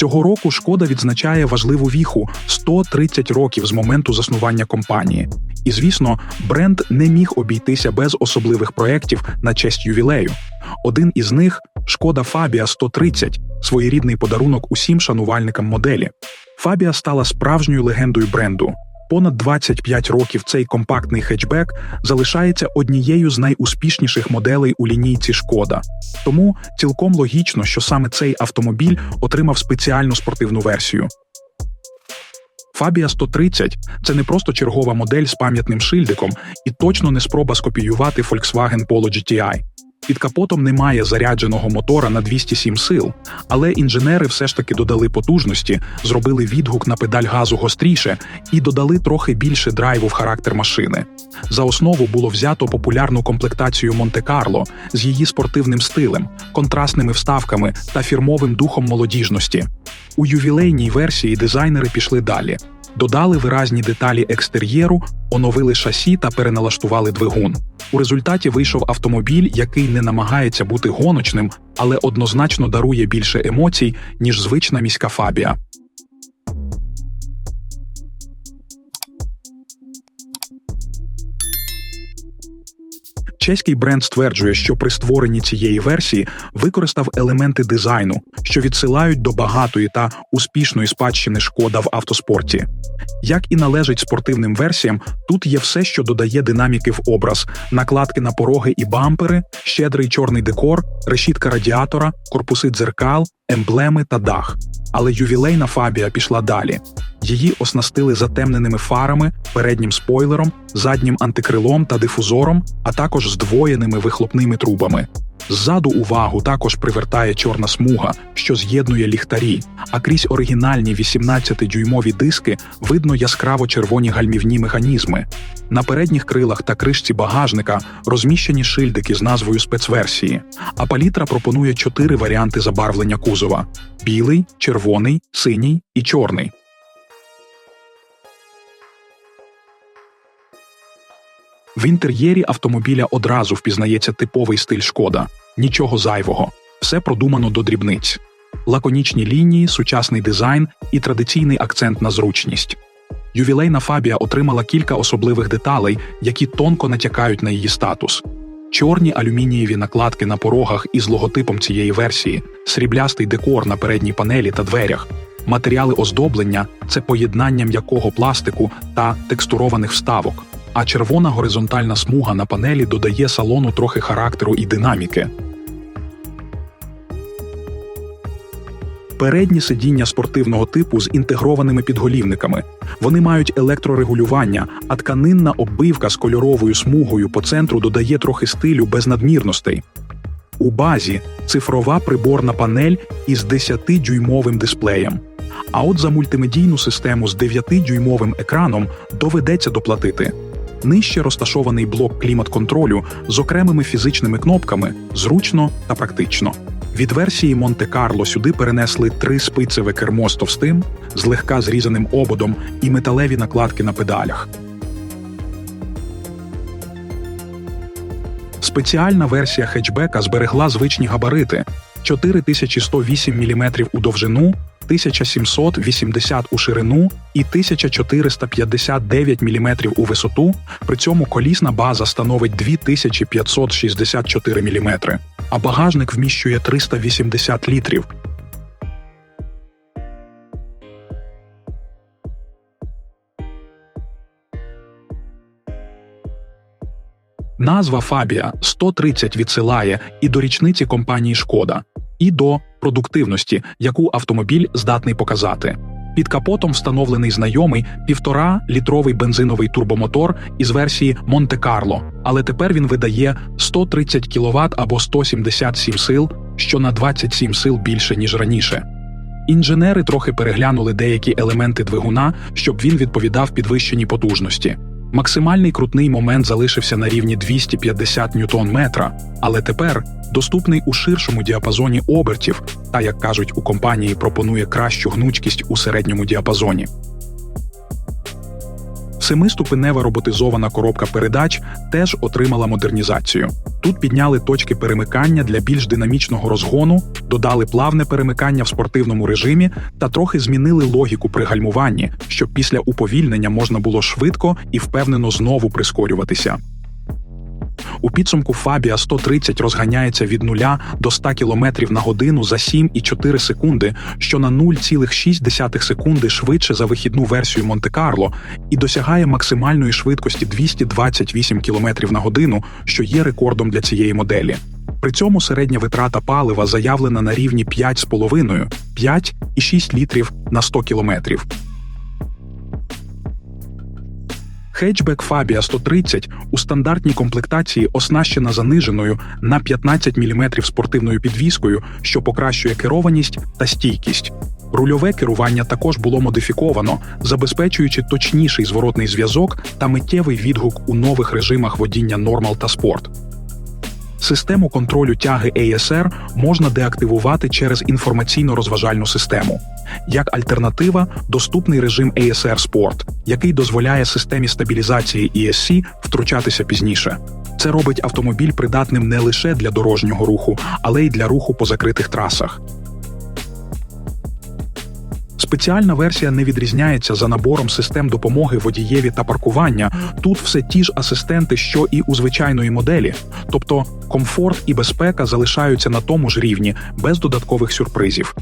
Цього року шкода відзначає важливу віху 130 років з моменту заснування компанії. І звісно, бренд не міг обійтися без особливих проєктів на честь ювілею. Один із них шкода Фабія 130, своєрідний подарунок усім шанувальникам моделі. Фабія стала справжньою легендою бренду. Понад 25 років цей компактний хетчбек залишається однією з найуспішніших моделей у лінійці шкода. Тому цілком логічно, що саме цей автомобіль отримав спеціальну спортивну версію. Фабія 130 це не просто чергова модель з пам'ятним шильдиком і точно не спроба скопіювати Volkswagen Polo GTI. Під капотом немає зарядженого мотора на 207 сил, але інженери все ж таки додали потужності, зробили відгук на педаль газу гостріше і додали трохи більше драйву в характер машини. За основу було взято популярну комплектацію Монте-Карло з її спортивним стилем, контрастними вставками та фірмовим духом молодіжності. У ювілейній версії дизайнери пішли далі. Додали виразні деталі екстер'єру, оновили шасі та переналаштували двигун. У результаті вийшов автомобіль, який не намагається бути гоночним, але однозначно дарує більше емоцій, ніж звична міська фабія. Чеський бренд стверджує, що при створенні цієї версії використав елементи дизайну, що відсилають до багатої та успішної спадщини шкода в автоспорті. Як і належить спортивним версіям, тут є все, що додає динаміки в образ: накладки на пороги і бампери, щедрий чорний декор, решітка радіатора, корпуси дзеркал, емблеми та дах. Але ювілейна фабія пішла далі. Її оснастили затемненими фарами, переднім спойлером, заднім антикрилом та дифузором, а також здвоєними вихлопними трубами. Ззаду увагу також привертає чорна смуга, що з'єднує ліхтарі, а крізь оригінальні 18-дюймові диски видно яскраво червоні гальмівні механізми. На передніх крилах та кришці багажника розміщені шильдики з назвою спецверсії, а палітра пропонує чотири варіанти забарвлення кузова: білий, червоний, синій і чорний. В інтер'єрі автомобіля одразу впізнається типовий стиль шкода, нічого зайвого, все продумано до дрібниць, лаконічні лінії, сучасний дизайн і традиційний акцент на зручність. Ювілейна фабія отримала кілька особливих деталей, які тонко натякають на її статус. Чорні алюмінієві накладки на порогах із логотипом цієї версії, сріблястий декор на передній панелі та дверях. Матеріали оздоблення це поєднання м'якого пластику та текстурованих вставок а червона горизонтальна смуга на панелі додає салону трохи характеру і динаміки. Передні сидіння спортивного типу з інтегрованими підголівниками. Вони мають електрорегулювання, а тканинна оббивка з кольоровою смугою по центру додає трохи стилю без надмірностей. У базі цифрова приборна панель із 10-дюймовим дисплеєм. А от за мультимедійну систему з 9-дюймовим екраном доведеться доплатити. Нижче розташований блок клімат-контролю з окремими фізичними кнопками зручно та практично. Від версії Монте-Карло сюди перенесли три спицеве кермо з товстим, злегка зрізаним ободом і металеві накладки на педалях. Спеціальна версія хетчбека зберегла звичні габарити 4108 мм у довжину 1780 у ширину і 1459 мм у висоту. При цьому колісна база становить 2564 мм, а багажник вміщує 380 літрів. Назва Фабія 130 відсилає і до річниці компанії Шкода, і до продуктивності, яку автомобіль здатний показати. Під капотом встановлений знайомий півтора літровий бензиновий турбомотор із версії Монте-Карло, але тепер він видає 130 кВт або 177 сил, що на 27 сил більше ніж раніше. Інженери трохи переглянули деякі елементи двигуна, щоб він відповідав підвищеній потужності. Максимальний крутний момент залишився на рівні 250 ньютон метра, але тепер доступний у ширшому діапазоні обертів та, як кажуть, у компанії пропонує кращу гнучкість у середньому діапазоні. Семиступенева роботизована коробка передач теж отримала модернізацію. Тут підняли точки перемикання для більш динамічного розгону, додали плавне перемикання в спортивному режимі та трохи змінили логіку при гальмуванні, щоб після уповільнення можна було швидко і впевнено знову прискорюватися. У підсумку Фабія 130 розганяється від 0 до 100 км на годину за 7,4 секунди, що на 0,6 секунди швидше за вихідну версію Монте-Карло, і досягає максимальної швидкості 228 км на годину, що є рекордом для цієї моделі. При цьому середня витрата палива заявлена на рівні 5,5 5,6 літрів на 100 кілометрів. Хетчбек Фабія 130 у стандартній комплектації оснащена заниженою на 15 мм спортивною підвіскою, що покращує керованість та стійкість. Рульове керування також було модифіковано, забезпечуючи точніший зворотний зв'язок та миттєвий відгук у нових режимах водіння Normal та Sport. Систему контролю тяги ASR можна деактивувати через інформаційно-розважальну систему. Як альтернатива, доступний режим ASR Sport, який дозволяє системі стабілізації ESC втручатися пізніше. Це робить автомобіль придатним не лише для дорожнього руху, але й для руху по закритих трасах. Спеціальна версія не відрізняється за набором систем допомоги водієві та паркування. Тут все ті ж асистенти, що і у звичайної моделі, тобто комфорт і безпека залишаються на тому ж рівні без додаткових сюрпризів.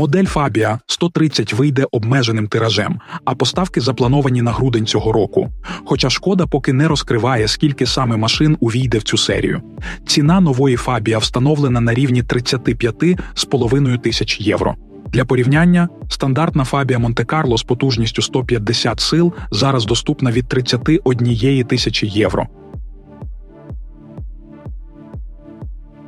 Модель Фабія 130 вийде обмеженим тиражем, а поставки заплановані на грудень цього року. Хоча шкода поки не розкриває, скільки саме машин увійде в цю серію. Ціна нової Фабія встановлена на рівні 35,5 тисяч євро. Для порівняння, стандартна Фабія Монте-Карло з потужністю 150 сил зараз доступна від 31 тисячі євро.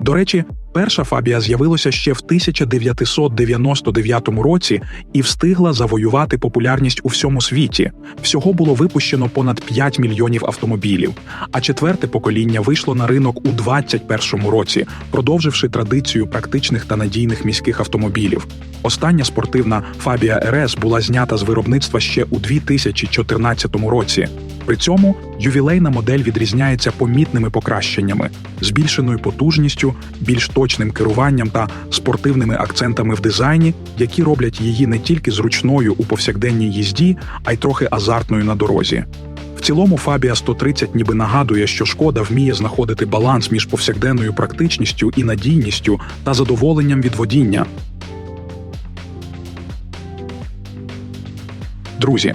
До речі, перша фабія з'явилася ще в 1999 році і встигла завоювати популярність у всьому світі. Всього було випущено понад 5 мільйонів автомобілів. А четверте покоління вийшло на ринок у 2021 році, продовживши традицію практичних та надійних міських автомобілів. Остання спортивна Фабія РС була знята з виробництва ще у 2014 році. При цьому ювілейна модель відрізняється помітними покращеннями, збільшеною потужністю, більш точним керуванням та спортивними акцентами в дизайні, які роблять її не тільки зручною у повсякденній їзді, а й трохи азартною на дорозі. В цілому Фабія 130 ніби нагадує, що шкода вміє знаходити баланс між повсякденною практичністю і надійністю та задоволенням від водіння. Друзі,